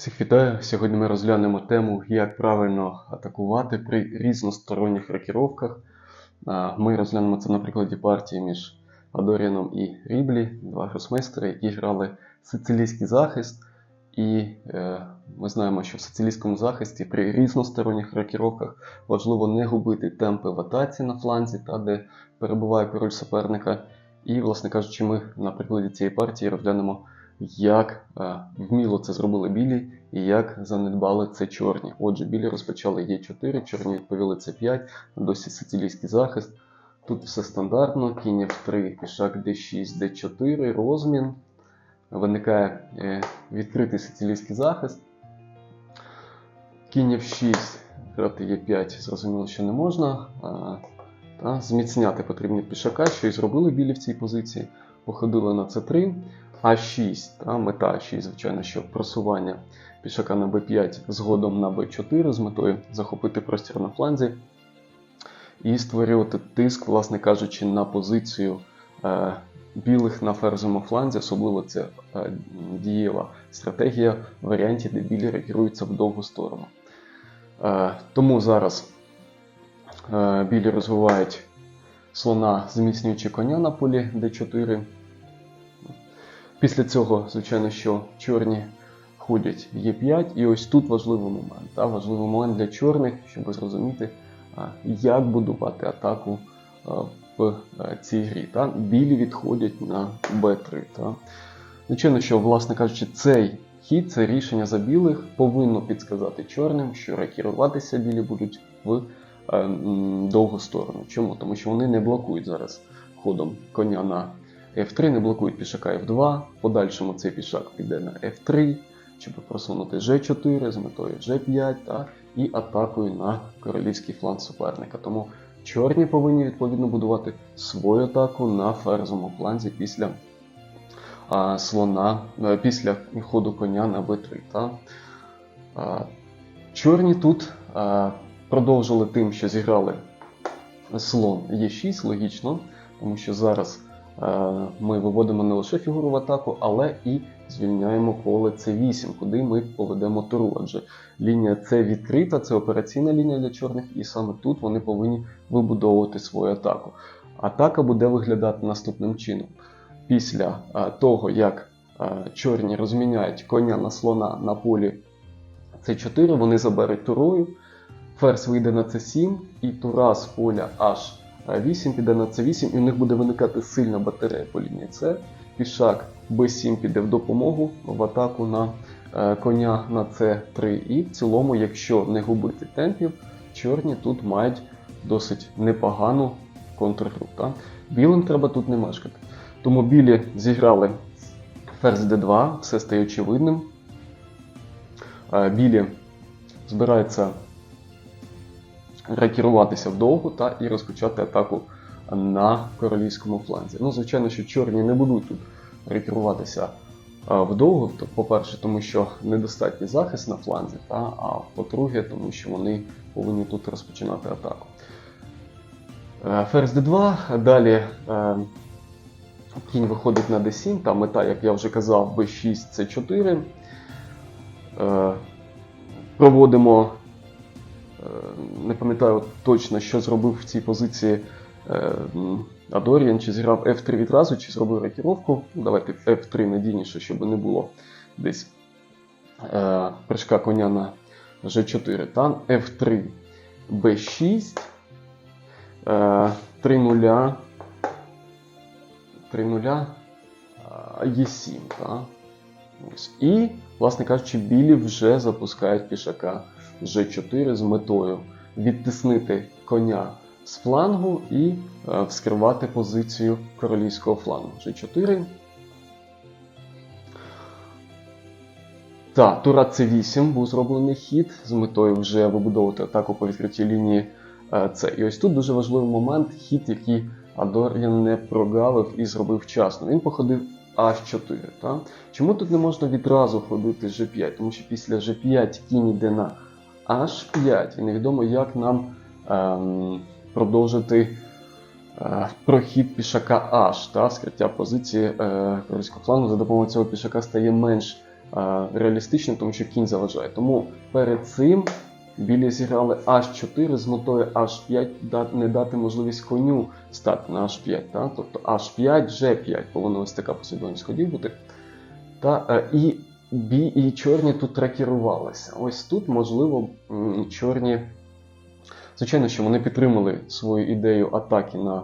Всіх вітаю! Сьогодні ми розглянемо тему, як правильно атакувати при різносторонніх рокіровках. Ми розглянемо це на прикладі партії між Адоріаном і Ріблі, два гросмейстери, які грали сицилійський захист. І е, ми знаємо, що в сицилійському захисті при різносторонніх рокіровках важливо не губити темпи в атаці на фланзі, та де перебуває король суперника. І, власне кажучи, ми на прикладі цієї партії розглянемо як е, вміло це зробили білі і як занедбали це чорні. Отже, білі розпочали Е4, чорні відповіли С5, досі сицилійський захист. Тут все стандартно, кінь F3, пішак D6, D4, розмін. Виникає е, відкритий сицилійський захист. Кінь F6, грати Е5, зрозуміло, що не можна. А, та, зміцняти потрібні пішака, що і зробили білі в цій позиції. Походили на С3. А6, та, мета А6, звичайно, що просування пішака на Б5 згодом на Б4 з метою захопити простір на фланзі і створювати тиск, власне кажучи, на позицію е, білих на ферзовому фланзі, особливо це е, дієва стратегія в варіанті, де білі регіруються в довгу сторону. Е, тому зараз е, білі розвивають слона, зміцнюючи коня на полі Д4. Після цього, звичайно, що чорні ходять в Е5, і ось тут важливий момент. Та, важливий момент для чорних, щоб зрозуміти, як будувати атаку в цій грі. Та. Білі відходять на Б3. Та. Звичайно, що, власне кажучи, цей хід, це рішення за білих повинно підсказати чорним, що рекеруватися білі будуть в е, довгу сторону. Чому? Тому що вони не блокують зараз ходом коня на F3 не блокують пішака F2, в подальшому цей пішак піде на F3, щоб просунути G4 з метою G5 та, і атакою на королівський фланг суперника. Тому чорні повинні відповідно будувати свою атаку на ферзовому фланзі після а, слона, е, після ходу коня на B3. Та. А, чорні тут а, продовжили тим, що зіграли слон Е6, логічно, тому що зараз. Е, ми виводимо не лише фігуру в атаку, але і звільняємо поле С8, куди ми поведемо туру. Адже лінія С відкрита, це операційна лінія для чорних, і саме тут вони повинні вибудовувати свою атаку. Атака буде виглядати наступним чином. Після е, того, як е, чорні розміняють коня на слона на полі С4, вони заберуть турою, ферзь вийде на С7, і тура з поля H. 8 піде на С8, і у них буде виникати сильна батарея по лінії С. Пішак Б7 піде в допомогу в атаку на е, коня на С3. І в цілому, якщо не губити темпів, чорні тут мають досить непогану контргру. Білим треба тут не мешкати. Тому білі зіграли ферзь d2, все стає очевидним. Е, Білі збираються рекеруватися вдовго та і розпочати атаку на королівському фланзі. Ну, звичайно, що чорні не будуть тут рекеруватися вдовго. По-перше, тому що недостатній захист на фланзі, та, а по-друге, тому що вони повинні тут розпочинати атаку. Е, Ферзь d2, далі е, кінь виходить на d7, та мета, як я вже казав, b6, c4. Е, Проводимо не пам'ятаю точно, що зробив в цій позиції е, Адоріан, чи зіграв F3 відразу, чи зробив рокіровку. Ну, Давайте F3 надійніше, щоб не було десь е, прыжка коня на G4. Та F3 B6. 3 0 3 0 Е7. Та? Ось. І, власне кажучи, білі вже запускають пішака G4 з метою відтиснити коня з флангу і е, вскривати позицію королівського флангу. G4. Так, тура C8 був зроблений хід з метою вже вибудовувати атаку по відкритій лінії С. І ось тут дуже важливий момент, хід, який Адор'ян не прогавив і зробив вчасно. Він походив H4. Та? Чому тут не можна відразу ходити G5? Тому що після G5 кінь йде на H5. І невідомо, як нам ем, продовжити е, прохід пішака та, скриття позиції е, корейського флангу за допомогою цього пішака стає менш е, реалістично, тому що кінь заважає. Тому перед цим білі зіграли H4 з метою H5 да- не дати можливість коню стати на H5. Та? Тобто H5, G5 повинна ось така послідовність ходів бути. Та, е, і, бі, і чорні тут тракірувалися. Ось тут, можливо, чорні. Звичайно, що вони підтримали свою ідею атаки на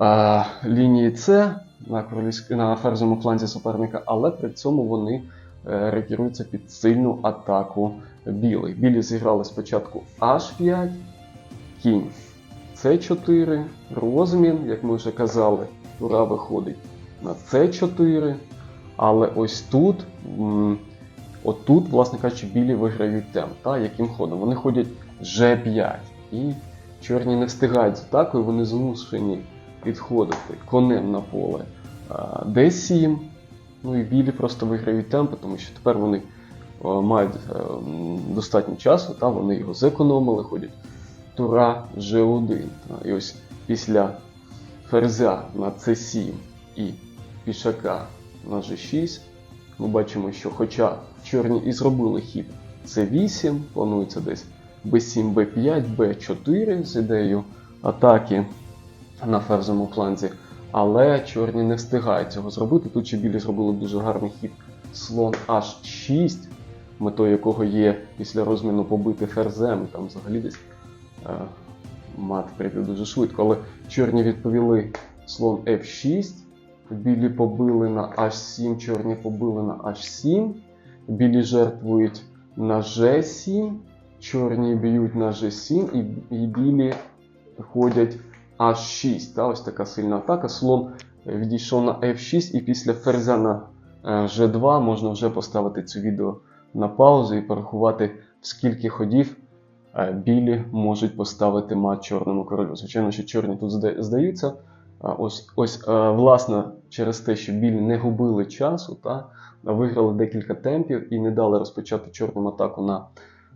е, лінії С на, королівськ... на ферзовому фланзі суперника, але при цьому вони е, реагуються під сильну атаку білих. Білі зіграли спочатку H5, кінь С4, розмін, як ми вже казали, тура виходить на С4. Але ось тут, отут, власне кажучи, білі виграють темп. Та, яким ходом? Вони ходять G5. І чорні не встигають з атакою, вони змушені підходити конем на поле а, D7. Ну і білі просто виграють темпи, тому що тепер вони е, мають е, достатньо часу, та, вони його зекономили, ходять тура G1. І ось після ферзя на C7 і пішака на G6 ми бачимо, що хоча чорні і зробили хід C8, планується десь B7, B5, B4 з ідеєю атаки на ферзовому фланзі, але чорні не встигають цього зробити. Тут ще білі зробили дуже гарний хід. Слон H6, метою якого є після розміну побити ферзем, там взагалі десь е, мат прийде дуже швидко. Але чорні відповіли. Слон F6, білі побили на H7, чорні побили на H7, білі жертвують на G7, чорні б'ють на G7 і, і білі ходять H6. Та, ось така сильна атака. Слон відійшов на F6 і після ферзя на е, G2 можна вже поставити це відео на паузу і порахувати, скільки ходів е, білі можуть поставити мат чорному королю. Звичайно, що чорні тут здаються. Ось, ось е, власне, через те, що білі не губили часу, та, виграли декілька темпів і не дали розпочати чорному атаку на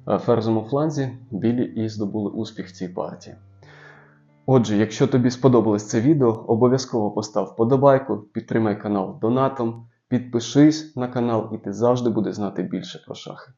е, ферзовому фланзі, білі і здобули успіх в цій партії. Отже, якщо тобі сподобалось це відео, обов'язково постав вподобайку, підтримай канал донатом, підпишись на канал, і ти завжди будеш знати більше про шахи.